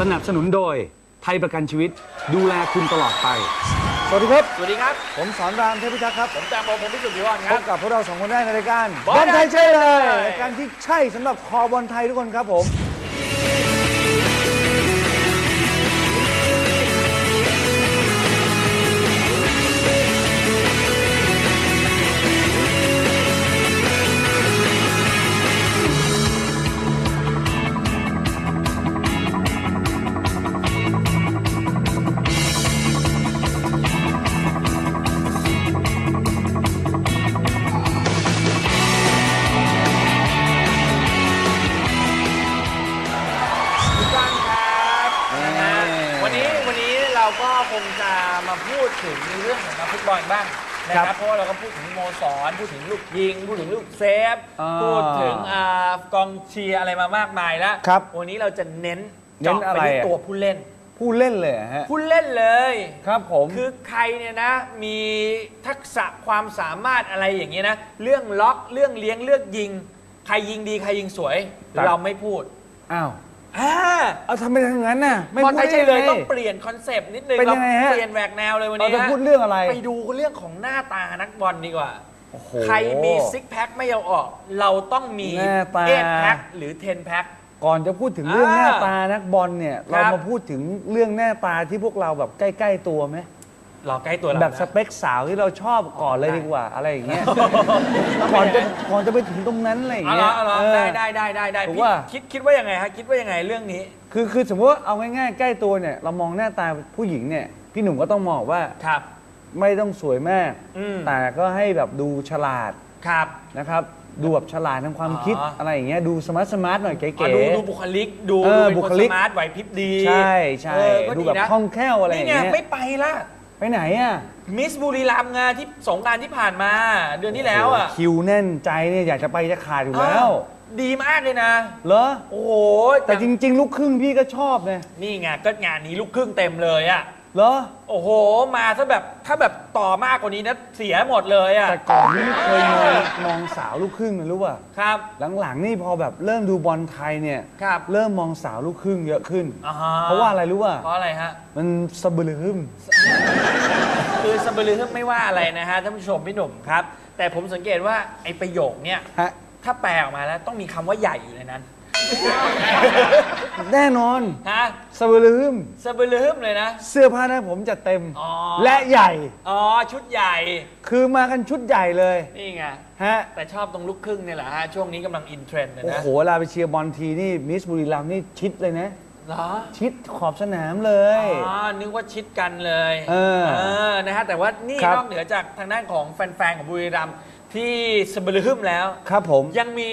สนับสนุนโดยไทยประกันชีวิตดูแลคุณตลอดไป สวัสดีครับ สวัสดีครับ ผมสอนรามเทพิทักษ์ครับผมแตงโมผมพิสุทธิ์ผิวอ่อนคพรับ บกับพวกเราสองคนได้ในรายการบอลไทยใช่เลยใช่เลยรายการที่ใช่สำหรับคอบอลไทยทุกคนครับผม มาพูดถึงเรื่องของนักฟุตบอลบ้างนะคครัรับบเพราะว่าเราก็พูดถึงสโมสรพูดถึงลูกยิง พูดถึงลูกเซฟ อ่าพูดถึงอ่ากองเชียร์อะไรมามากมายแล้วครับวันนี้เราจะเน้นเน้นเจาะอะไรไปที่อะตัวผู้เล่น ผู้เล่นเลยเหรอฮะ ผู้เล่นเลย ครับผม คือใครเนี่ยนะมีทักษะความสามารถอะไรอย่างเงี้ยนะ เรื่องล็อกเรื่องเลี้ยงเลือกยิง ใครยิงดีใครยิงสวย ครับ เราไม่พูด อ้าว อ่าเอาทำไมทางนั้นน่ะ ไม่บอลพูดไทยได้ใช่เลยไง ต้องเปลี่ยนคอนเซปต์นิดนึงเป็นเรายังไงฮะ เปลี่ยนแหวกแนวเลยวันเรานี้จะฮะพูดเรื่องอะไร ไปดูเรื่องของหน้าตานักบอลดีกว่า โอ้โห ใครมีซิกแพคไม่เอาออก เราต้องมีหน้าตา เอ็แพ็คหรือเทนแพ็คก่อนจะพูดถึงเรื่องอ่าหน้าตานักบอลเนี่ย ครัเราบ มาพูดถึงเรื่องหน้าตาที่พวกเราแบบใกล้ ๆ ตัวไหม รอใกล้ตัวเราแบบสนะ เปคสาวที่เราชอบก่อนเลยได้ดีกว่าอะไรอย่างเงี้ยต้องก่อนเป็นจะยังไงก่อนจะไปถึงตรงนั้นอะไรอย่างเอาเงี้ละยเอาละเออ ได้ได้ได้ได้ได้ถูกพี่ว่า คิดคิดว่ายังไงฮะคิดว่ายังไงเรื่องนี้ คือคือสมมติว่าเอาง่ายๆใกล้ตัวเนี่ยเรามองหน้าตาผู้หญิงเนี่ยพี่หนุ่มก็ต้องมองว่าครับ ไม่ต้องสวยมาก อืม แต่ก็ให้แบบดูฉลาดครับ นะครับ ดูแบบฉลาดทางความคิดอ๋ออ อะไรอย่างเงี้ยดูสมาร์ทสมาร์ทหน่อยเก๋อะดูดูบุคลิกดูเออดูเป็นบุคคนลิสกมาร์ทไหวพริบดีๆใช่ใช่เออก็ดูแบบนะคล่องแคล่วอะไรอนี่ย่างไงเงี้ย ไม่ไปละ ไปไหนอะมิสบุรีรัมย์ไงที่สงกรารที่ผ่านมา เดือนที่แล้วอะโโหคิวแน่นใจเนี่ยอยากจะไปจะขาดอยู่แล้วอ้าวดีมากเลยนะ เหรอ โอ้โหแต่จริง ๆ ลูกครึ่งพี่ก็ชอบเนี่ย นี่ไงก็งานนี้ลูกครึ่งเต็มเลยอะ เหรอ โอ้โห มาถ้าแบบถ้าแบบต่อมากกว่านี้นะเสียหมดเลยอะ แต่ก่อนนี่ไม่เคยมองมองสาวลูกครึ่งนะรู้ป่ะ ครับ หลังๆนี่พอแบบเริ่มดูบอลไทยเนี่ย ครับเริ่มมองสาวลูกครึ่งเยอะขึ้น อ่ฮเพราะว่าอะไรรู้ป่ะ เพราะอะไรฮะ มันสะบือหึมคือสบลือไม่ว่าอะไรนะฮะท่านผู้ชมพี่หนุ่มครับ แต่ผมสังเกตว่าไอ้ประโยคเนี่ยฮะ ถ้าแปลออกมาแล้วต้องมีคำว่าใหญ่อยู่ในนั้น แน่นอนฮะสะบือหึมสบลือเลยนะ เสื้อผ้าหน้าผมจะเต็ม อ๋อ และใหญ่ อ๋อ ชุดใหญ่ คือมากันชุดใหญ่เลยนี่ไง ฮะ แต่ชอบตรงลูกครึ่งเนี่ยแหละฮะ ช่วงนี้กำลังอินเทรนด์เลยโอ้นะโหเวลาไปเชียร์บอลทีนี่มิสบุรีรัมย์นี่ชิดเลยนะ เหรอ ชิดขอบสนามเลย อ๋อ นึกว่าชิดกันเลยเอออนะฮะ แต่ว่านี่ครับ นอกเหนือจากทางด้านของแฟนๆ ของบุรีรัมย์ ที่สบลือแล้ว ครับผม ยังมี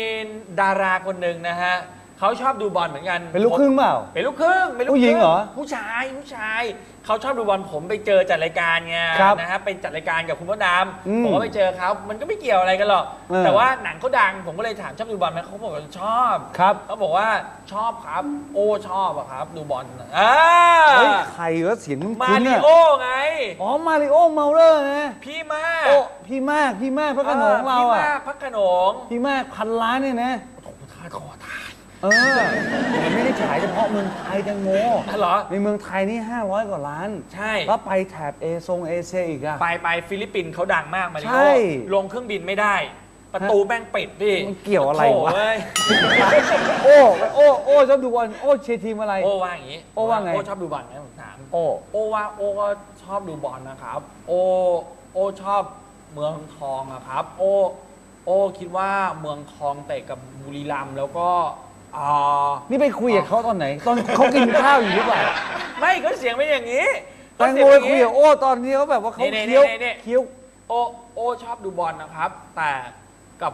ดาราคนหนึ่งนะฮะเขาชอบดูบอลเหมือนกันเป็นลูกครึ่งเปล่า เป็นลูกครึ่งเป็นลูกผู้หญิงคเหรอ ผู้ชายผู้ชาย เขาชอบดูบอลผมไปเจอจัดรายการไงครับนะฮะไปจัดรายการกับคุณพ่อดอืมำผมก็ไปเจอเขามันก็ไม่เกี่ยวอะไรกันหรอกเออ แต่ว่าหนังเขาดังผมก็เลยถามชอบดูบอลไหมเขาบอกว่าชอบครับ เขาบอกว่าชอบครับ โอ้ชอบอะครับ ดูบอลอ่าเฮ้ยใครวะเสียงคุ้นมาๆริเนี่ยโอไง อ๋อ มาริโอเมาเลอร์นะพี่มากโอ้พี่มาก พี่มากพระโขนงเราพี่อะมากพักขนงพี่มากพันล้านเนี่ยนะ โอ้โหทายขอทาย เออมันไม่ได้ฉายเฉพาะเมืองไทยจังโง่อ๋อเหรอ ในเมืองไทยนี่ 500 กว่าล้านใช่ แล้วไปแถบเอทรงเอเชียอีกอะ ไปไปฟิลิปปินส์เขาดังมากมาริใช่โอลงเครื่องบินไม่ได้ ประตูแม่งปิดพี่มันเกี่ยวอะไรวะ โถ่เว้ยโอ้โอ้โอ้ชอบดูบอลโอ้เชียร์ทีมอะไร โอว่าอย่างนี้โอ้ว่าไง โอชอบดูบอลไหมผมถาม โอ้ โอว่าโอก็ชอบดูบอลนะครับ โอโอชอบเมืองทองอะครับ โอโอคิดว่าเมืองทองเตะกับบุรีรัมย์แล้วก็ อ่านี่ไปคุยกับเขาตอนไหน ตอนเขากินข้าวอยู่หรือเปล่าไม่ก็เสียงไม่อย่างนี้แตงโมไปคุยกับโอ้ตอนนี้เขาแบบว่าเขานี่เคี้ยวนี่นี่เคี้ยวโอโอชอบดูบอลนะครับ แต่กับ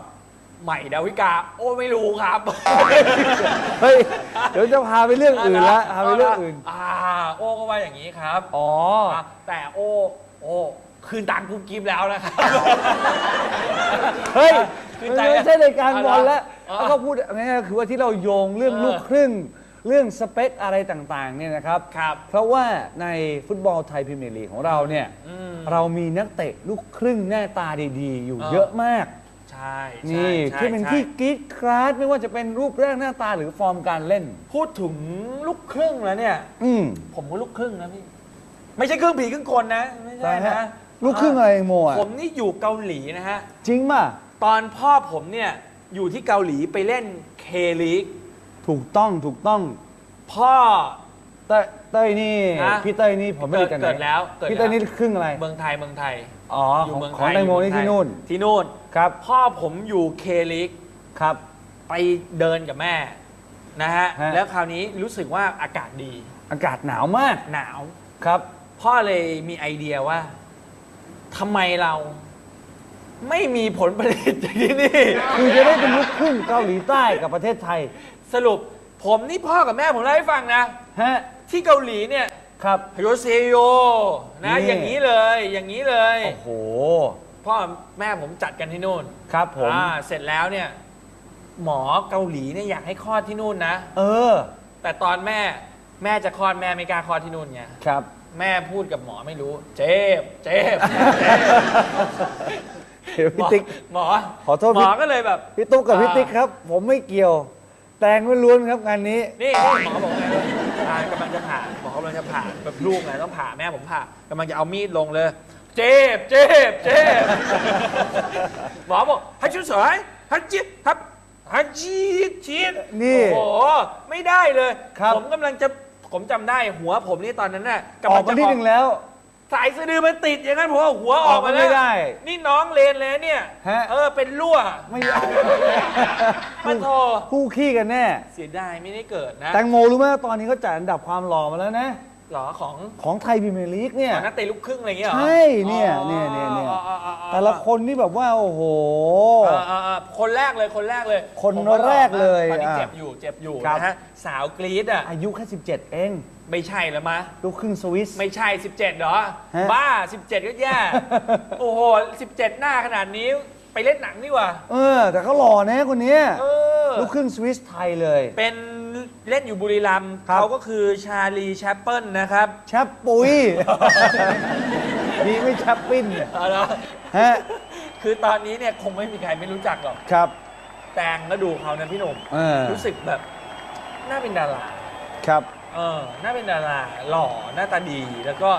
ใหม่ดาวิกา โอไม่รู้ครับเฮ้ยเดี๋ยวจะพาไปเรื่องอื่นละพาไปเรื่องอื่น อ่า โอ้ก็ว่าอย่างนี้ครับ อ๋อะแต่โอ้โอ้คืนตังค์กุ๊บกิ๊บแล้วนะครับ เฮ้ยคือมันใจไม่ใช่รายการบอลแล้วอ๋อ แล้วก็พูดง่ายๆคือว่าที่เราโยงเรื่องเออลูกครึ่ง เรื่องสเปคอะไรต่างๆเนี่ยนะครับ ครับเพราะว่าในฟุตบอลไทยพรีเมียร์ลีกของเราเนี่ยอืมเรามีนักเตะลูกครึ่งหน้าตาดีๆ อยู่อ่าเยอะมากใช่ใช่นี่ใช่ที่เป็นใช่ ที่กรีดกราดไม่ว่าจะเป็นรูปร่างหน้าตาหรือฟอร์มการเล่น พูดถึงลูกครึ่งแล้วเนี่ย อืมผมก็ลูกครึ่งนะพี่ ไม่ใช่ครึ่งผีครึ่งคนนะ ไม่ใช่แต่ฮะนะลูกครึ่งอะไรโมอะผมนี่อยู่เกาหลีนะฮะ จริงป่ะ ตอนพ่อผมเนี่ย อยู่ที่เกาหลีไปเล่นเคลีกถูกต้องถูกต้องพ่อ เต้ยเต้ยนี่ฮะพี่เต้ยนี่ผมไม่ได้กันไหนเกิดแล้วเกิดพี่เต้ยแล้วนี่ครึ่งอะไรเมืองไทยเมืองไทยอ๋อออยู่เมืองไทของยแตงโมอยู่นี่เมืองไทยที่นู่นที่นู่น ครับพ่อผมอยู่เคลีกครับ ไปเดินกับแม่นะฮะฮะ แล้วคราวนี้รู้สึกว่าอากาศดีอากาศหนาวมากหนาว ครับ พ่อเลยมีไอเดียว่าทำไมเรา ไม่มีผลผลิตจากที่นี่ คือจะได้เป็นลูกครึ่งเกาหลีใต้กับประเทศไทยสรุปผมนี่พ่อกับแม่ผมเล่าให้ฟังนะ ฮะที่เกาหลีเนี่ยครับฮโยเซโยนะ นี่ อย่างนี้เลยอย่างนี้เลย โอ้โหพ่อแม่ผมจัดกันที่นู่นครับผม อ่าเสร็จแล้วเนี่ย หมอเกาหลีเนี่ยอยากให้คลอดที่นู่นนะ เออแต่ตอนแม่แม่จะคลอดแม่ไม่กล้าคลอดที่นู่นไงครับ แม่พูดกับหมอไม่รู้ เจ็บเจ็บเจ็บ เดี๋ยวหมพี่อติ๊ก หมอขอโทษ หมพี่อก็เลยแบบพี่ตุ๊กกับพี่อ่าติ๊กครับ ผมไม่เกี่ยว แตงล้วนๆครับงานนี้ นี่นี่หมอบอกไงว่าอ่ากำลังจะผ่าหมอกำลังจะผ่าแบบลูกไงต้องผ่าแม่ผมผ่ากำลังจะเอามีดลงเลย เจ็บเจ็บเจ็บหมอบอกให้ชุดสวยให้จิ๊บครับให้จีดจีดนี่โอ้โหไม่ได้เลย ครับ ผมกำลังจะผมจำได้หัวผมนี่ตอนนั้นน่ะอกำอลักงมาจะที่ออหนึ่งแล้ว สายสะดือมันติดอย่างนั้นผมเอาหัวออกมาออกมาแล้วไม่ได้นี่น้องเลนเลยเนี่ยฮะ เออเป็นรั่วไม่มาโทคู่ขี้กันแน่ เสียดายไม่ได้เกิดนะ แตงโมรู้ไหมว่าตอนนี้เขาจัดอันดับความหล่อมาแล้วนะ หรอของของไทยพรีเมียร์ลีกเนี่ยของนักเตะลูกครึ่งอะไรอย่างเงี้ยเหรอใช่เนี่ยเนี่ยเนี่ยเนี่ยอ๋ออ๋ออ๋ออ๋อแต่ละคนนี่แบบว่าโอ้โหเออเออเออคนแรกเลยคนแรกเลยคนผมว่าหอแรกเลยตอนนี้อะเจ็บอยู่เจ็บอยู่ครับ นะฮะสาวกรีดอะอายุแค่ 17 เองไม่ใช่แล้วมะ ลูกครึ่งสวิส ไม่ใช่ 17เหรอ ฮะ บ้า 17 ก็แย่ โอ้โห 17 หน้าขนาดนี้ไปเล่นหนังนี่หว่า เออ แต่เขาหล่อนะคนเนี้ยเออ ลูกครึ่งสวิสไทยเลย เป็น เล่นอยู่บุรีรัมย์ครับ เขาก็คือชาลีแชปเปิลนะครับแชปปุยนี่ไม่แชปปิ้นเนี่ยเอาละฮะคือตอนนี้เนี่ยคงไม่มีใครไม่รู้จักหรอก ครับ แตงก็ดูเขานะพี่หนุ่มเออ รู้สึกแบบน่าเป็นดาราครับเออน่าเป็นดาราหล่อหน้าตาดีแล้วก็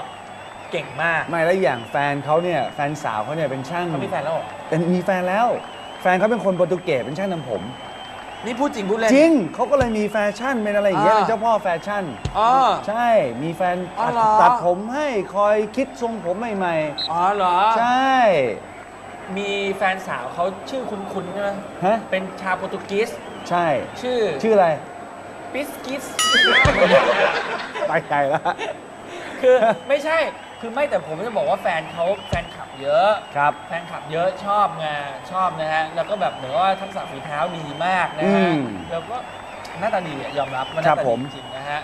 เก่งมากไม่แล้วอย่างแฟนเขาเนี่ยแฟนสาวเขาเนี่ยเป็นช่างเขามีแฟนแล้วเหรอ เป็นมีแฟนแล้ว แฟนเขาเป็นคนโปรตุเกสเป็นช่างทำผม นี่พูดจริงพูดเล่น จริงเขาก็เลยมีแฟชั่นเป็นอะไรอย่างเงี้ยอ่า เป็นเจ้าพ่อแฟชั่น อ๋อ ใช่มีแฟนอ๋อตัดเหรอ ตัดผมให้คอยคิดทรงผมใหม่อ๋อเหรอ ๆ ใช่มีแฟนสาวเขาชื่อคุ้นๆใช่ไหมฮะเป็นชาวโปรตุเกสใช่ ชื่อชื่ออะไร ปิสกิส ไปไกลแล้ว คือไม่ใช่ คือไม่แต่ผมจะบอกว่าแฟนเขาแฟนคลับเยอะ ครับ แฟนคลับเยอะชอบไงชอบนะฮะ แล้วก็แบบเหมือนว่าทักษะฝีเท้าดีมากนะฮะ อืมแล้วก็หน้าตาดีอะยอมรับว่าหครัน้าบตาผดีม จริงๆนะฮะ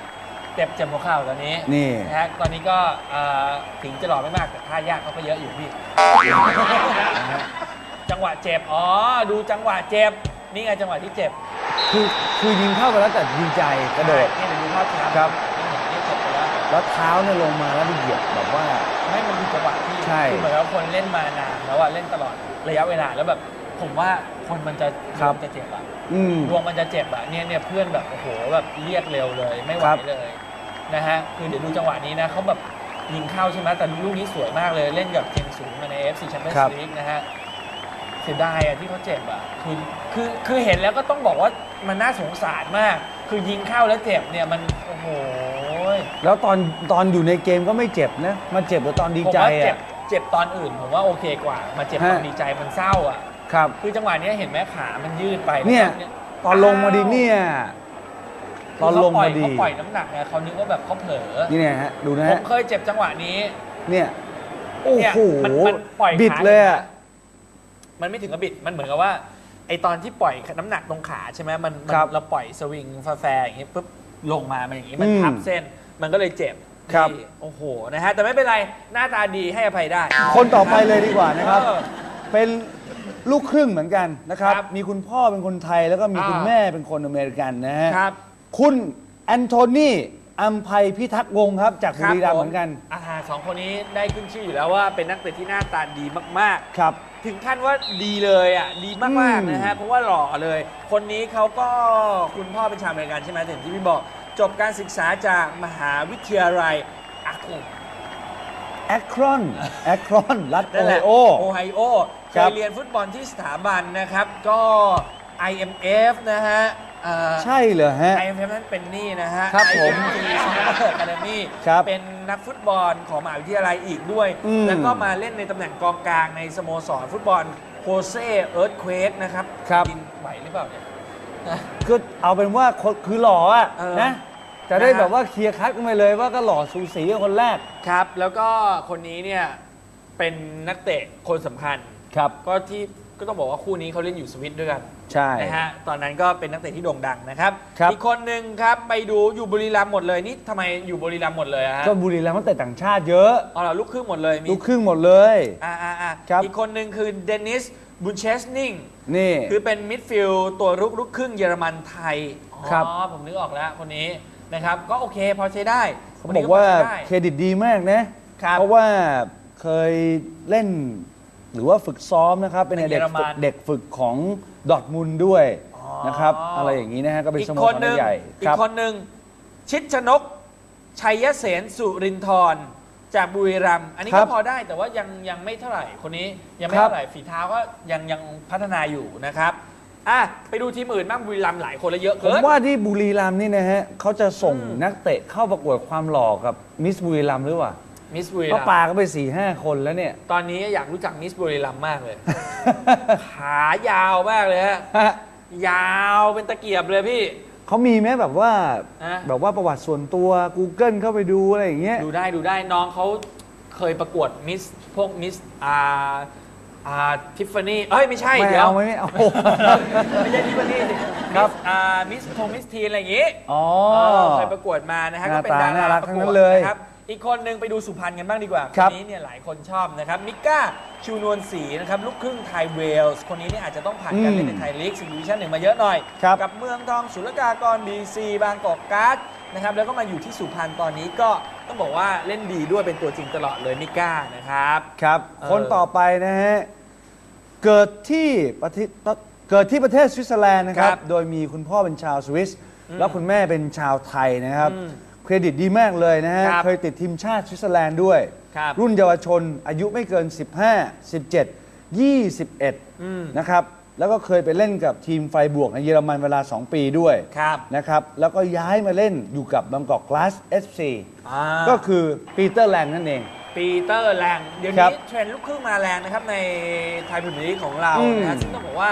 เจ็บเจ็บหัวเข่าตอนนี้นี่นะฮะตอนนี้ก็เอ่อถึงจะหล่อไม่มากแต่ท่ายากเขาก็เยอะอยู่พี่ จังหวะเจ็บ อ๋อ ดูจังหวะเจ็บ นี่ไงจังหวะที่เจ็บคือคือยิงเข้าไปแล้วแต่ดีใจกระโดด นี่เดี๋ยวดูภาพช้า ครับ แล้วแล้วเท้าเนี่ยลงมาแล้วไปเหยียบแบบว่า ไม่มันคือจังหวะที่ใช่คือเหมือนกับคนเล่นมานานแล้วอะเล่นตลอดระยะเวลาแล้วแบบผมว่าคนมันจะดวงจะเจ็บอะอืม ดวงมันจะเจ็บอะเนี่ยเนี่ยเพื่อนแบบโอ้โหแบบเรียกเร็วเลย ไม่ไหวครับ เลยนะฮะคือเดี๋ยวดูจังหวะนี้นะเขาแบบยิงเข้าใช่ไหมแต่ลูกนี้สวยมากเลยเล่นกับเทียงสูงใน FC Champions ครับ League นะฮะเสียดายอะที่เขาเจ็บอะคือคือคือเห็นแล้วก็ต้องบอกว่ามันน่าสงสารมาก คือยิงเข้าแล้วเจ็บเนี่ยมันโอ้โห แล้วตอนตอนอยู่ในเกมก็ไม่เจ็บนะมาเจ็บตอนดีผมใจว่าเจ็บอะ เจ็บตอนอื่น ผมว่าโอเคกว่า มาเจ็บตอนฮะ ดีใจมันเศร้าอะ ครับ คือจังหวะเนี้ยเห็นไหมขามันยืดไปเนี่ย แล้วตอนลงมาดีเนี่ย ตอนลงเขปมาดี เขาปล่อยน้ำหนักไงเขานึกว่าแบบเขาเผลอนี่เนี่ยฮะดูนะผมฮะเคยเจ็บจังหวะนี้ เนี่ยโอ้เนี่ยโหมันมันปล่อยบิดขาเลยอะ มันไม่ถึงกับบิด มันเหมือนกับว่าไอตอนที่ปล่อยน้ำหนักตรงขาใช่ไหมมันมันครับเราปล่อยสวิงแฟร์ๆอย่างงี้ปุ๊บลงมามันอย่างงี้มันอืมทับเส้น มันก็เลยเจ็บครับ นี่โอ้โหนะฮะแต่ไม่เป็นไรหน้าตาดีให้อภัยได้ คนต่อไปเลยดีกว่านะครับ เออเป็นลูกครึ่งเหมือนกันนะครับ ครับมีคุณพ่อเป็นคนไทยแล้วก็มีอ่า คุณแม่เป็นคนอเมริกันนะฮะครับคุณแอนโทนีอัมภัยพิทักษ์วงศ์ครับ จากบุรีรัมย์ผเหมือนกันอ่าสองคนนี้ได้ขึ้นชื่ออยู่แล้วว่าเป็นนักเตะที่หน้าตาดีมากครับๆทถึงขั้นว่าดีเลยอะดีมาก อืมๆ นะฮะ เพราะว่าหล่อเลย คนนี้เขาก็คุณพ่อเป็นชาวอเมริกันใช่ไหมแต่อย่างที่พี่บอก จบการศึกษาจากมหาวิทยาลัยอาคูแอครอนแอครอนรัฐโอนั่นไฮแหละโอ โอไฮโอเคครัยบ เรียนฟุตบอลที่สถาบันนะครับ ก็ IMF นะฮะเอ่อ ใช่เหรอฮะ IMF นั้นเป็นนี่นะฮะครับผม IMG Soccer Academy ครับเป็นนักฟุตบอลของมหาวิทยาลัยอีกด้วย อืมแล้วก็มาเล่นในตำแหน่งกองกลางในสโมสรฟุตบอลโฮเซ่เอิร์ธเควกนะครับครับดินไหวหรือเปล่าเนี่ย คือเอาเป็นว่าคนคือหล่ออะเออ นะ จะได้นะฮะแบบว่าเคลียร์คัดกันไปเลยว่าก็หล่อสูสีกับคนแรก ครับ แล้วก็คนนี้เนี่ยเป็นนักเตะคนสำคัญ ครับ ก็ที่ก็ต้องบอกว่าคู่นี้เขาเล่นอยู่สวิตด้วยกันใช่ นะฮะตอนนั้นก็เป็นนักเตะที่โด่งดังนะครับ ครับ อีกคนหนึ่งครับไปดูอยู่บุรีรัมย์หมดเลยนี่ทำไมอยู่บุรีรัมย์หมดเลยอะฮะก็บุรีรัมย์ตั้งแต่ต่างชาติเยอะอ๋อเหรอลูกครึ่งหมดเลยมี ลูกครึ่งหมดเลย อ่าอ่าอ่าครับ อีกคนหนึ่งคือเดนิสบุนเชสนิงนี่ คือเป็นมิดฟิลด์ตัวรุกลูกครึ่งเยอรมันไทยครับอ๋อผมนึกออกแล้วคนนี้ นะครับ ก็โอเคพอใช้ได้เขาคนบนี้อกว่าพอใช้ได้ เครดิตดีมากนะ ครับเพราะว่าเคยเล่น หรือว่าฝึกซ้อมนะครับ เป็นในเด็กเยอรมัฝึกนเด็กฝึกของดอร์ทมุนด์ด้วยอ๋อ นะครับ อะไรอย่างนี้นะฮะก็เป็นอีกสโมคสนรหนึ่งใหญ่อีคกรับคนหนึ่งชิดชนก ชัยเสนสุรินทร์จากบุรีรัมย์อันนี้ครัก็บพอได้แต่ว่ายังยังไม่เท่าไหร่คนนี้ยังไม่ครับ เท่าไหร่ฝีเท้าก็ยังยังพัฒนาอยู่นะครับ อะไปดูทีมอื่นบ้างบุรีรัมย์หลายคนและเยอะผมเกินว่าที่บุรีรัมย์นี่นะฮะเขาจะส่งอืม นักเตะเข้าประกวดความหล่อกับมิสบุรีรัมย์หรือเปล่ามิสบุรีเพราะรัมปาย์ก็ไปสี่ห้าคนแล้วเนี่ย ตอนนี้อยากรู้จักมิสบุรีรัมย์มากเลย ขายาวมากเลยฮะ ยาวเป็นตะเกียบเลยพี่ เขามีไหมแบบว่านะแบบว่าประวัติส่วนตัว Google เข้าไปดูอะไรอย่างเงี้ย ดูได้ดูได้น้องเขาเคยประกวดมิสพวกมิสอ่า อ่าทิฟฟานี่เอ้ยไม่ใช่ไม่เดี๋ยวเอาไม่เอา ไม่ใช่ทิฟฟานี่สิครับมิสอ่ามิสทงมิสทีนอะไรอย่างงี้อ๋อ เออเคยประกวดมานะฮะหก็น้าเป็นตาดาน่ารารักประทั้กงนั้วดนเลยนะครับอีกคนหนึ่งไปดูสุพรรณกันบ้างดีกว่าคครับนนี้เนี่ยหลายคนชอบนะครับมิก้าชูนวลศรีนะครับลูกครึ่งไทยเวลส์คนนี้เนี่ยอาจจะต้องผ่านการเล่นในไทยลีกซีดิวิชั่นหนึ่งมาเยอะหน่อย ครับ กับเมืองทองศุลกากรบีซีบางกอกการ์ดนะครับแล้วก็มาอยู่ที่สุพรรณตอนนี้ก็ ต้องบอกว่าเล่นดีด้วยเป็นตัวจริงตลอดเลยมิก้านะครับ ครับ เออ คนต่อไปนะฮะ เกิดที่ประเทศเกิดที่ประเทศสวิตเซอร์แลนด์นะครับ ครับโดยมีคุณพ่อเป็นชาวสวิสอืมแล้วคุณแม่เป็นชาวไทยนะครับอืมเครดิตดีมากเลยนะฮะ ครับเคยติดทีมชาติสวิตเซอร์แลนด์ด้วย ครับ รุ่นเยาวชนอายุไม่เกิน 15 17 21อืมนะครับ แล้วก็เคยไปเล่นกับทีมไฟบวกในเยอรมันเวลา 2 ปีด้วยครับ นะครับ แล้วก็ย้ายมาเล่นอยู่กับบางกอกกลาส FC อ่า ก็คือปีเตอร์แลงนั่นเอง ปีเตอร์แรงเดี๋ยวครันี้บเทรนด์ลูกครึ่งมาแรงนะครับ ในไทยพรีเมียร์ลีกของเราอืมนะฮะซึ่งต้องบอกว่า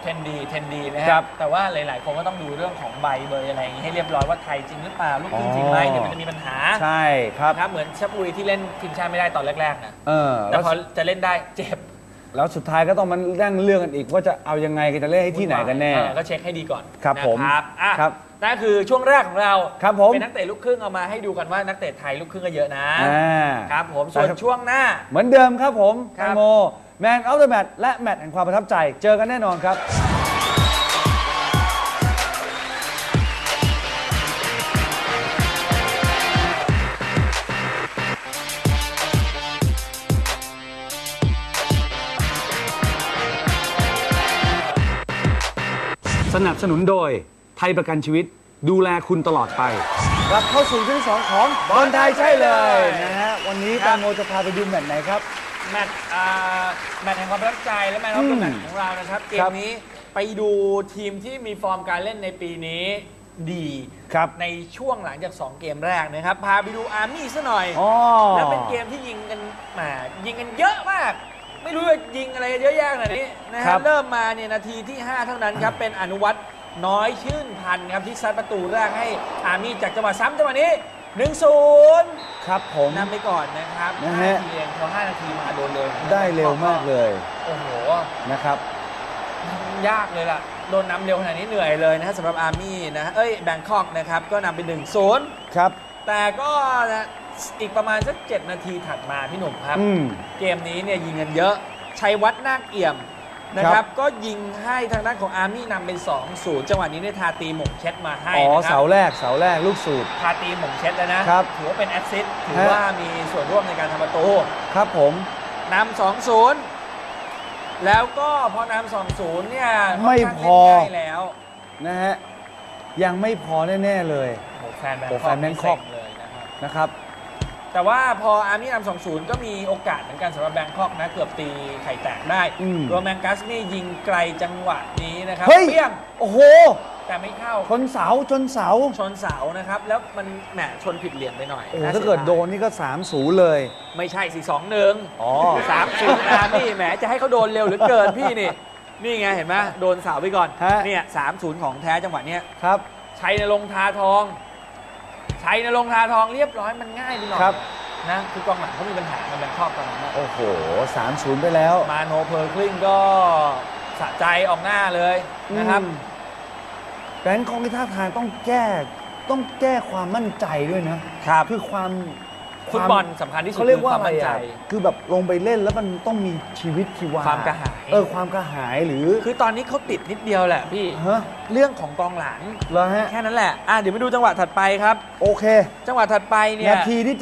เทรนด์ดีเทรนด์ดีนะฮะครับแต่ว่าหลาย ๆ คนก็ต้องดูเรื่องของใบเบอร์อะไรอย่างนี้ให้เรียบร้อยว่าไทยจริงหรือเปล่าลูกครึ่งจริงไหมอ๋อ เดี๋ยวมันจะมีปัญหาใช่ครับ นะครับเหมือนชับบุรีที่เล่นทีมชาติไม่ได้ตอนแรก ๆ นะ เออแต่แล้วพอจะเล่นได้เจ็บ แล้วสุดท้ายก็ต้องมานั่งเรื่องกันอีกว่าจะเอายังไงกันจะเล่นให้ที่ไหนกันแน่เออก็เช็คให้ดีก่อนครับนะผมครับอะครับนั่นคือช่วงแรกของเราครับผม เป็นนักเตะลูกครึ่งเอามาให้ดูกันว่านักเตะไทยลูกครึ่งก็เยอะนะอ่าครับผมส่วนครับช่วงหน้า เหมือนเดิมครับผมครัแตบงโมแมนออฟเดอะแมตและแมตช์แห่งความประทับใจ เจอกันแน่นอนครับ สนับสนุนโดยไทยประกันชีวิตดูแลคุณตลอดไป กลับเข้าสู่ช่วงที่สองของบอลไทยใช่เลยนะฮะวันนี้คแตรับงโมจะพาไปดูแมตช์ไหนครับ แมตช์อ่าแมตช์แห่งความประทับใจและแมตช์ออฟอืเดมอะแมตช์ของเรานะครับ เกครัมบนี้ไปดูทีมที่มีฟอร์มการเล่นในปีนี้ดีครับในช่วงหลังจาก 2 เกมแรกนะครับ พาไปดูอาร์มี่ซะหน่อยอ๋อแล้วเป็นเกมที่ยิงกันแหมยิงกันเยอะมาก ไม่รู้ว่ายิงอะไรเยอะแยะขนาดนี้นะครัฮะบ เริ่มมาเนี่ยนาทีที่ 5 เท่านั้นครับ เป็นอนุวัตน้อยชื่นพันธ์ครับที่ซัดประตูแรกให้อาร์มี่จากจังหวะซ้ำจังหวะนี้1-0ครับผม นำไปก่อนนะครับนะห้าฮะนาทีเองพอ5นาทีมาโดนเลยได้เร็วมากเลยโอ้โห นะครับ ยากเลยล่ะ โดนนำเร็วขนาดนี้เหนื่อยเลยนะฮะสำหรับอาร์มี่นะฮะเอ้ยแบงคอกนะครับ ก็นำไป1-0ครับ แต่ก็นะ อีกประมาณสัก 7 นาทีถัดมาพี่หนุ่มครับ อืม เกมนี้เนี่ยยิงกันเยอะ ชัยวัฒน์นาคเอี่ยมนะคครัรับ บ ก็ยิงให้ทางด้านของอาร์มี่นำเป็น2-0จังหวะนี้เนี่ยทาตีหม่งเช็ดมาให้อ๋อนะคเสารับแรกเสาแรกลูกสูตรทาตีหม่งเช็ดแล้วนะครับ ถือว่าเป็นแอสซิสต์ถือฮะว่ามีส่วนร่วมในการทำประตู ครับผม นำ2-0แล้วก็พอนำสองศูนย์เนี่ยไม่ค่นพข้างอเล่นง่ายแล้วนะฮะยังไม่พอแน่ ๆ เลย โอ้โหแฟนแบงโอ้คแฟอกนแบงคอก เซ็เลยนะครับนะครับ แต่ว่าพออาร์มี่นำสองศูนย์ก็มีโอกาสเหมือนกันสำหรับแบงคอกนะเกือบตีไข่แตกได้อืมโรแมนกัสนี่ยิงไกลจังหวะนี้นะครับเฮ้ยเปี้ยงโอ้โห แต่ไม่เข้าชนเสาชนเสา ชนเสานะครับ แล้วมันแหมชนผิดเหลี่ยมไปหน่อยโอ้โหน่ถ้าสียเกิดยโดนนี่ก็3 0เลย ไม่ใช่สี่สองหนึ่งอ๋อ สามศูนย์อาร์มี่แหมจะให้เขาโดนเร็วเหรือเกินพี่นี่ นี่ไงเห็นไหมโดนเสาไปก่อนฮะ เนี่ยสามศูนย์ของแท้จังหวะเนี้ย ครับ ชัยนรงค์ทาทอง ชัยนรงค์ทาทองเรียบร้อยมันง่ายไปหน่อยครับ นะคือกองหลังเขามีปัญหากับแบงคอกตอนนั้นนะโอ้โห3 0ไปแล้ว มาโนเพอร์คลิงก็สะใจออกหน้าเลยนะครับอืมแบงค์ของที่ท่าทางต้องแก้ต้องแก้ความมั่นใจด้วยนะครับ คือความ ฟุตบอลสำคัญที่สุดเขาเรียกคือว่าความอะไรมั่นใจอะคือแบบลงไปเล่นแล้วมันต้องมีชีวิตชีวาความกระหายเออความกระหายหรือ คือตอนนี้เขาติดนิดเดียวแหละพี่ฮะเรื่องของกองหลังเหรอฮะแค่นั้นแหละอะเดี๋ยวมาดูจังหวะถัดไปครับ โอเค จังหวะถัดไปเนี่ยนาทีที่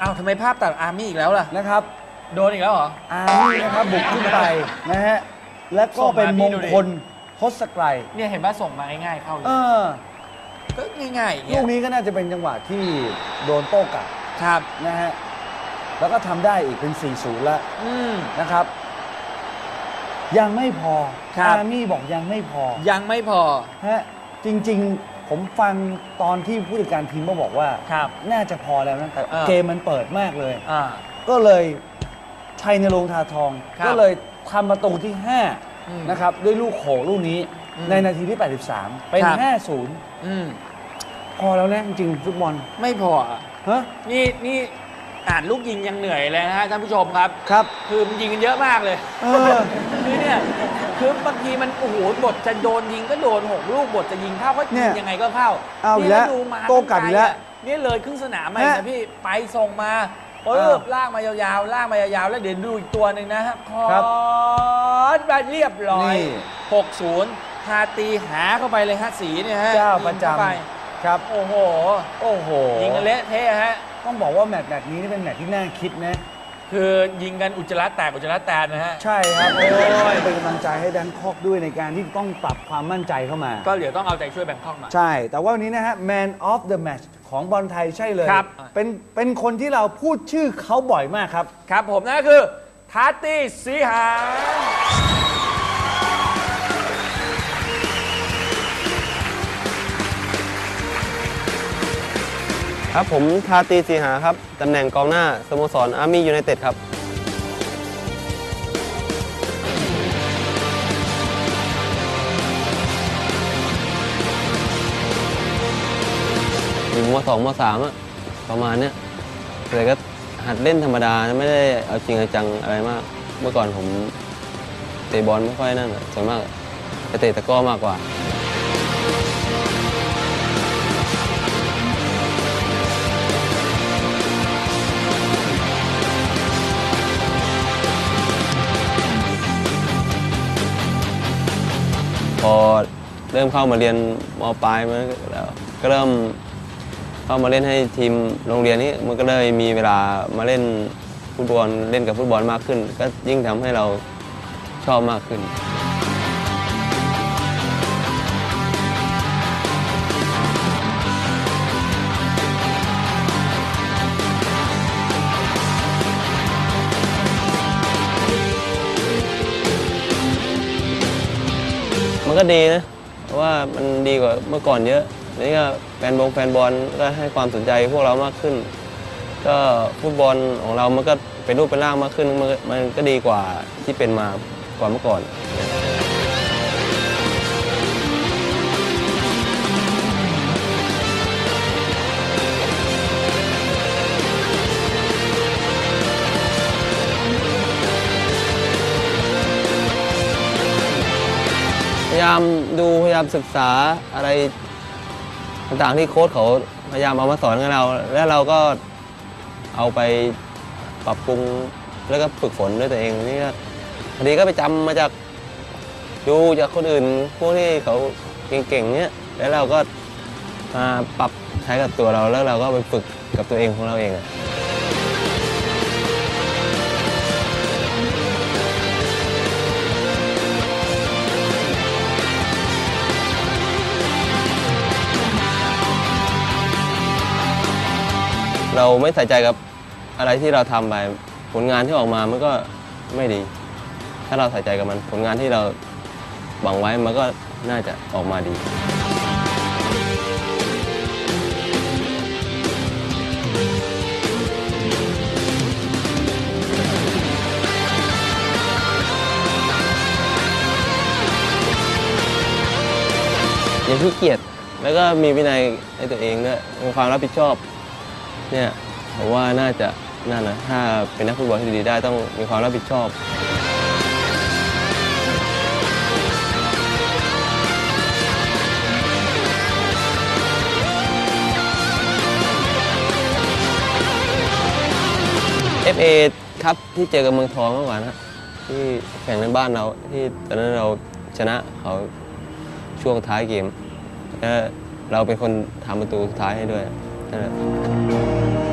อ้าวทำไมภาพตัดอาร์มี่อีกแล้วล่ะ74นะครับโดนอีกแล้วเหรออาร์มี่นะครับบุกขึ้นไปนะฮะและก็เป็นมงคลทศไกรเนี่ยเห็นว่าส่งมาง่ายๆเข้าเลเอยอก็ง่ายๆอย่างลูเงี้ยกนี้ก็น่าจะเป็นจังหวะที่โดนโต้กลับ ครับนะฮะแล้วก็ทำได้อีกเป็น 4-0 แล้วอืม นะครับ ยังไม่พอครับ อาร์มี่บอกยังไม่พอยังไม่พอฮะจริงๆผมฟังตอนที่ผู้จัดการทีมก็บอกว่า ครับ น่าจะพอแล้วนะแต่เออเกมมันเปิดมากเลย อ่า ก็เลยชัยนรงค์ทาทอง ครับก็เลยทำประตูที่ อืม5 นะครับ ด้วยลูกโขลูกนี้อืมในนาทีที่ 83 เป็น ครับ 5-0 อืม พอแล้วนะจริงๆฟุตบอล ไม่พออะ ฮะ นี่นี่อ่านลูกยิงยังเหนื่อยเลยนะฮะท่านผู้ชมครับ ครับ คือมันยิงกันเยอะมากเลยเออ คือเนี่ยคือบางทีมันโอ้โหบทจะโดนยิงก็โดนหกลูกบทจะยิงเข้าก็เนี่ยิงยยังไงก็เข้าเอาอีกแล้วนี่ดูมาโต้กลับอีกแล้วนี่เลยครึ่งสนามมาอีกฮะนะพี่ไปส่งมาปึ๊อ้าวบลากมายาวๆลากมายาวๆ แล้วเดี๋ยวดูอีกตัวหนึ่งนะฮะคอครับร์สแบบเรียบร้อยนี่60ทาตีหาเข้าไปเลยฮะสีเนี่ยฮะเจ้าประจยิงเข้ไปำ ครับ โอ้โห โอ้โห ยิงกันเละเทะฮะ ต้องบอกว่าแมตช์แบบนี้นี่เป็นแมตช์ที่น่าคิดนะ คือยิงกันอุจจาระแตกอุจจาระแตนนะฮะ ใช่ครับโอ้ยเป็นกำลังใจให้แบงคอกด้วยในการที่ต้องปรับความมั่นใจเข้ามา ก็เดี๋ยวต้องเอาใจช่วยแบงคอกหน่อย ใช่ แต่ว่าวันนี้นะฮะ Man of the Match ของบอลไทยใช่เลยครับ เป็นเป็นคนที่เราพูดชื่อเขาบ่อยมากครับ ครับผมนั่นก็คือทาร์ตี้สีหา ครับผมทาตีสีหาครับ ตำแหน่งกองหน้าสโมสรอาร์มี่ยูไนเต็ดครับ อยู่มสองมสามอะประมาณเนี้ยแต่ก็หัดเล่นธรรมดาไม่ได้เอาจริงเอาจังอะไรมาก เมื่อก่อนผมเตะบอลไม่ค่อยนั่นส่วนมากจะเตะตะก้อมากกว่า อเริ่มเข้ามาเรียนมปลายมันก็แล้วก็เริ่มเข้ามาเล่นให้ทีมโรงเรียนนี้มันก็เลยมีเวลามาเล่นฟุตบอลเล่นกับฟุตบอลมากขึ้น ก็ยิ่งทำให้เราชอบมากขึ้น ก็ดีนะเพราะว่ามันดีกว่าเมื่อก่อนเยอะนี่ก็แฟนบงแฟนบอลก็ให้ความสนใจพวกเรามากขึ้น ก็ฟุตบอลของเรามันก็เป็นรูปเป็นร่างมากขึ้นมันก็มันก็ดีกว่าที่เป็นมากว่าเมื่อก่อน ยายามดูพยายามศึกษาอะไรต่างๆที่โค้ชเขาพยายามเอามาสอนกับเรา แล้วเราก็เอาไปปรับปรุงแล้วก็ฝึกฝนด้วยตัวเองนี่ก็พอดีก็ไปจำมาจากดูจากคนอื่นพวกที่เขาเก่งๆเนี้ยแล้วเราก็มาปรับใช้กับตัวเราแล้วเราก็ไปฝึกกับตัวเองของเราเองอะ เราไม่ใส่ใจกับอะไรที่เราทำไปผลงานที่ออกมามันก็ไม่ดี ถ้าเราใส่ใจกับมันผลงานที่เราหวังไว้มันก็น่าจะออกมาดีอย่าขี้เกียจแล้วก็มีวินัยในตัวเองด้วยมีความรับผิดชอบ เนี่ยผมว่าน่าจะนั่นนะถ้าเป็นนักฟุตบอลที่ดีได้ต้องมีความรับผิดชอบ FA ครับที่เจอกับเมืองทองเมื่อวานนะที่แข่งในบ้านเราที่ตอนนั้นเราชนะเขาช่วงท้ายเกมและเราเป็นคนทำประตูสุดท้ายให้ด้วย นั่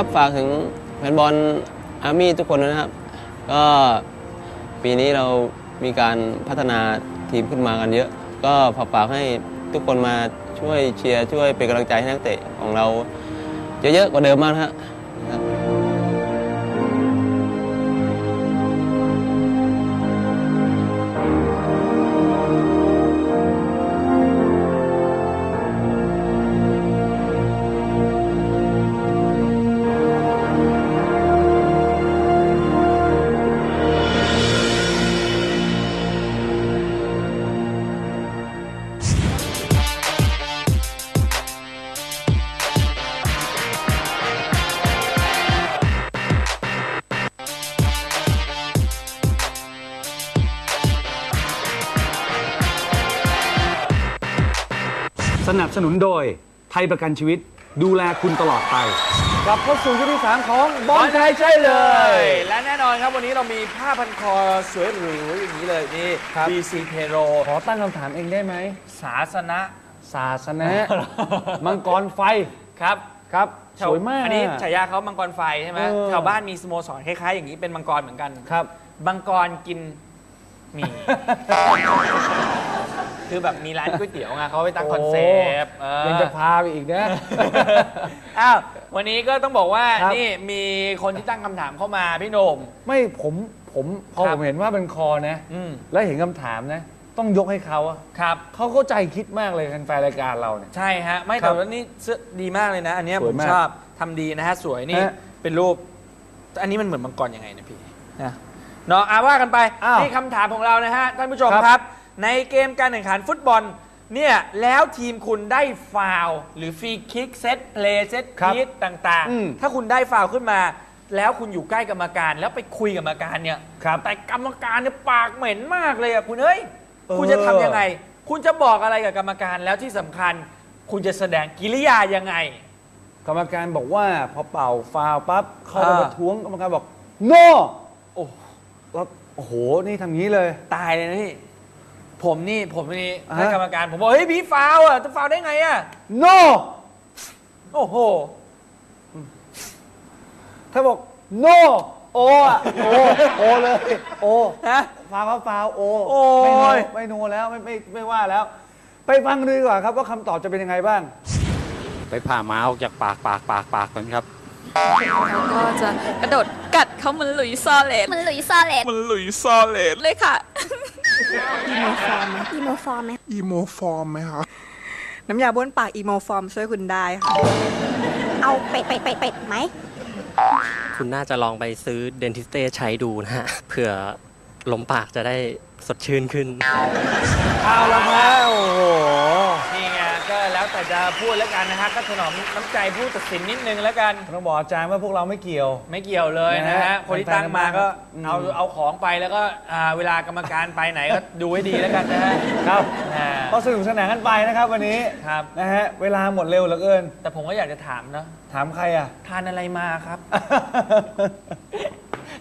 ครับฝากถึงแฟนบอลอาร์มี่ทุกคนนะครับ ก็ปีนี้เรามีการพัฒนาทีมขึ้นมากันเยอะ ก็ฝากฝากให้ทุกคนมาช่วยเชียร์ช่วยเป็นกำลังใจให้นักเตะของเราเยอะๆกว่าเดิมมากนะครั บสนับสนุนโดยไทยประกันชีวิตดูแลคุณตลอดไป กลับเข้าสู่ช่วงที่สามของบอลไทยใช่เลย และแน่นอนครับวันนี้เรามีผ้าพันคอสวยหรูอย่างนี้เลยนี่ครับ BC t e r o ขอตั้งคำถามเองได้ไหม ศาสนะ ศาสนะ มังกรไฟ ครับ ครับ สวยมาก อันนี้ฉายาเขามังกรไฟใช่ไหมเออชาวบ้านมีสโมสรคล้ายๆ อย่างนี้เป็นมังกรเหมือนกัน ครับ มังกรกินหมี่ คือแบบมีร้านก๋วยเตี๋ยวไงเขาไปตั้งคอนเซปต์เออ ยังจะพาไปอีกนะ อ้าววันนี้ก็ต้องบอกว่าครับ นี่มีคนที่ตั้งคำถามเข้ามาพี่โหน่มไม่ผมผมพอครัผบมเห็นว่าเป็นคอนะ อืมแล้วเห็นคำถามนะ ต้องยกให้เขาอะครับ เขาเข้าใจคิดมากเลยแฟนๆรายการเราเนี่ย ใช่ฮะ ไม่ครัแต่บว่านี่เสื้อดีมากเลยนะ อันเนี้ยสผวยมมากชอบทำดีนะฮะ สวยนี่ ฮะเป็นรูป อันนี้มันเหมือนมังกรยังไงนะพี่นะเนาะอาว่ากันไป อ้าวนี่คำถามของเรานะฮะ ท่านผู้ชมครับ ครับ ในเกมการแข่งขันฟุตบอลเนี่ยแล้วทีมคุณได้ฟาวล์หรือฟรีคิกเซตเพลย์เซตครับพีทต่างอืม ๆ ถ้าคุณได้ฟาวล์ขึ้นมา แล้วคุณอยู่ใกล้กรรมการ แล้วไปคุยกับกรรมการเนี่ยครับ แต่กรรมการเนี่ยปากเหม็นมากเลยอะคุณเอ้ยเออ คุณจะทำยังไง คุณจะบอกอะไรกับกรรมการแล้วที่สำคัญ คุณจะแสดงกิริยายังไง กรรมการบอกว่าพอเป่าฟาวล์ปั๊บเข้าไปอ่า ประท้วงกรรมการบอก no โอ้แล้วโอ้โห นี่ทำงี้เลย ตายเลยนะพี่ ผมนี่ผมนี่อ่าให้กรรมการผมบอกเฮ้ยพี่ฟาวล์อะจะฟาวล์ได้ไงอะ no โอ้โห ถ้าบอก no โออะโอโอเลยโอฮะฟาวล์ก็ฟาวล์โอโอ้ยไม่โนไม่โนแล้วไม่ไม่ไม่ว่าแล้ว ไปฟังดูดีกว่าครับว่าคำตอบจะเป็นยังไงบ้าง ไปผ่าหมาออกจากปากปากปากปากก่อนครับ ก็จะกระโดดกัดเขาเหมือนหลุยส์ซอเลตมันหลุยส์ซอเลตมันหลุยซอเลตเลยค่ะ อีโมฟอร์มไหมอีโมฟอร์มไหมอีโมฟอร์มไหมครับน้ำยาบ้วนปากอีโมฟอร์มช่วยคุณได้ค่ะ เอาเป็ดเป็ดเป็ดเป็ดไหม คุณน่าจะลองไปซื้อเดนทิสเต้ใช้ดูนะฮะเผื่อลมปากจะได้สดชื่นขึ้น เอาละครับโอ้โหนี่ไงก็ แล้วแต่จะพูดแล้วกันนะฮะก็ถนอมน้ำใจผู้ตัดสินนิดนึงแล้วกันต้องบอกอาจารย์ว่าพวกเราไม่เกี่ยว ไม่เกี่ยวเลยนะนะฮะฮะคนที่ตั้งมาก็อืม เอาเอาของไปแล้วก็อ่าเวลากรรมการไปไหนก็ดูให้ดีแล้วกันนะฮะครับอ่าก็สนุกสนานกันไปนะครับวันนี้ครับ นะฮะเวลาหมดเร็วเหลือเกิน แต่ผมก็อยากจะถามนะ ถามใครอะ ทานอะไรมาครับ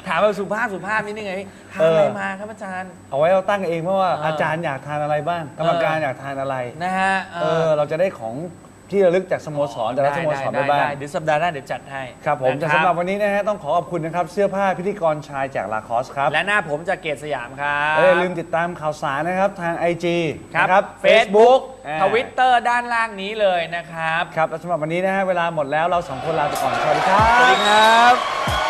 ถามแบบสุภาพสุภาพนิดนึงไงทานอะไรเออมาครับอาจารย์ เอาไว้เราตั้งเองเพราะว่าเออออาจารย์อยากทานอะไรบ้าง กรรมการอยากทานอะไรนะฮะเออเราจะได้ของที่ระลึกจากสโมสรแต่ละสโมสรไปบ้างเดี๋ยวสัปดาห์หน้าเดี๋ยวจัดให้ ครับผมแต่นะสำหรับวันนี้นะฮะต้องขอขอบคุณนะครับ เสื้อผ้าพิธีกรชายจากลาคอสครับ และหน้าผมจากเกตสยามครับและอย่าลืมติดตามข่าวสารนะครับทาง IG ครับนะครับ Facebook อ่าทวิตเตอร์ด้านล่างนี้เลยนะครับ ครับและสำหรับวันนี้นะฮะเวลาหมดแล้วเราสองคนลาไปก่อนสวัสดีครับสวัสดีครับ